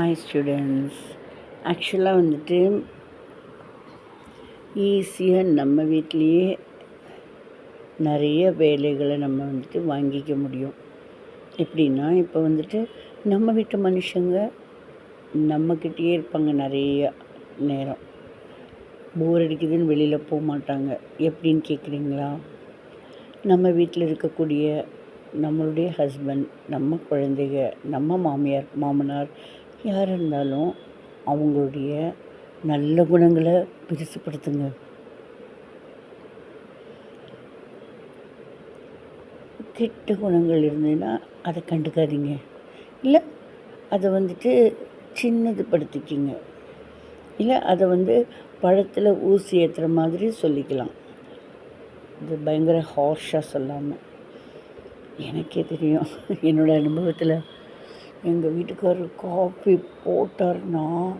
Hi students ஆக்சுவலாக வந்துட்டு ஈஸியாக நம்ம வீட்லேயே நிறைய வேலைகளை நம்ம வந்துட்டு வாங்கிக்க முடியும். எப்படின்னா இப்போ வந்துட்டு நம்ம வீட்டு மனுஷங்க நம்மக்கிட்டேயே இருப்பாங்க நிறைய நேரம். போர் அடிக்குதுன்னு வெளியில் போக மாட்டாங்க. எப்படின்னு கேட்குறீங்களா நம்ம வீட்டில் இருக்கக்கூடிய நம்மளுடைய ஹஸ்பண்ட் நம்ம குழந்தைங்க நம்ம மாமியார் மாமனார் யார் இருந்தாலும் அவங்களுடைய நல்ல குணங்களை பெருசுப்படுத்துங்க கெட்ட குணங்கள் இருந்ததுன்னா அதை கண்டுக்காதீங்க. இல்லை அதை வந்துட்டு சின்னது படுத்திக்கிங்க இல்லை அதை வந்து பழத்தில் ஊசி ஏற்றுற மாதிரி சொல்லிக்கலாம். இது பயங்கர ஹார்ஷாக சொல்லாமல் எனக்கே தெரியும். என்னோடய அனுபவத்தில் எங்கள் வீட்டுக்காரர் காஃபி போட்டார்னா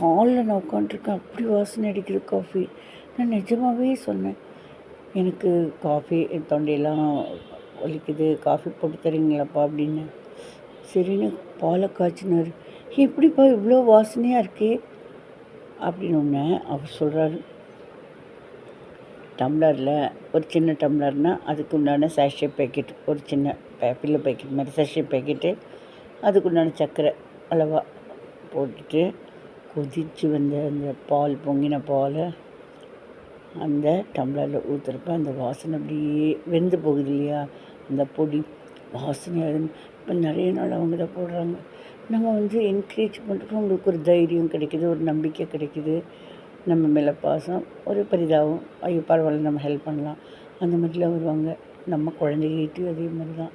ஹாலில் நான் உட்காண்ட்ருக்கேன் அப்படி வாசனை அடிக்கிற காஃபி. நான் நிஜமாகவே சொன்னேன் எனக்கு காஃபி தொண்டையெல்லாம் வலிக்குது. காஃபி போட்டு தரீங்களாப்பா? அப்படின்னு. சரின்னு பாலை காய்ச்சினார். எப்படிப்பா இவ்வளோ வாசனையாக இருக்கே? அப்படின்னு ஒன்று அவர் சொல்கிறாரு டம்ளரில் ஒரு சின்ன டம்ளர்னால் அதுக்கு உண்டான சேஷே பேக்கெட் ஒரு சின்ன பில்லு பேக்கெட் மாதிரி சேஷே பேக்கெட்டு அதுக்கு உண்டான சர்க்கரை அளவாக போட்டுட்டு கொதித்து வந்த அந்த பால் பொங்கின பாலை அந்த டம்ளரில் ஊற்றுறப்ப அந்த வாசனை அப்படியே வெந்து போகுது இல்லையா? அந்த பொடி வாசனையாக இப்போ நிறைய நாள் அவங்க தான் போடுறாங்க. நம்ம வந்து என்கரேஜ் பண்ணுறப்ப அவங்களுக்கு ஒரு தைரியம் கிடைக்கிது ஒரு நம்பிக்கை கிடைக்கிது. நம்ம மேலே பாசம் ஒரு பெரிதாகவும் ஐயோ பரவாயில்ல நம்ம ஹெல்ப் பண்ணலாம். அந்த மாதிரிலாம் வருவாங்க. நம்ம குழந்தைகிட்டையும் அதே மாதிரி தான்.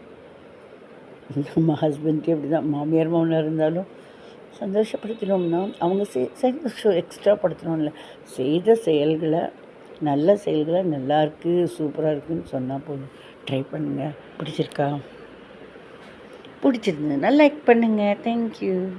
நம்ம ஹஸ்பண்ட்டையும் அப்படி தான் மாமியார் மாமனார் இருந்தாலும் சந்தோஷப்படுத்தினோம்னா அவங்க சே சந்தோஷம் எக்ஸ்ட்ரா படுத்தணும்ல செய்த செயல்களை நல்ல செயல்களை நல்லா இருக்குது சூப்பராக இருக்குதுன்னு சொன்னால் போதும். ட்ரை பண்ணுங்கள் பிடிச்சிருக்கா? பிடிச்சிருந்ததுன்னா லைக் பண்ணுங்கள் தேங்க்யூ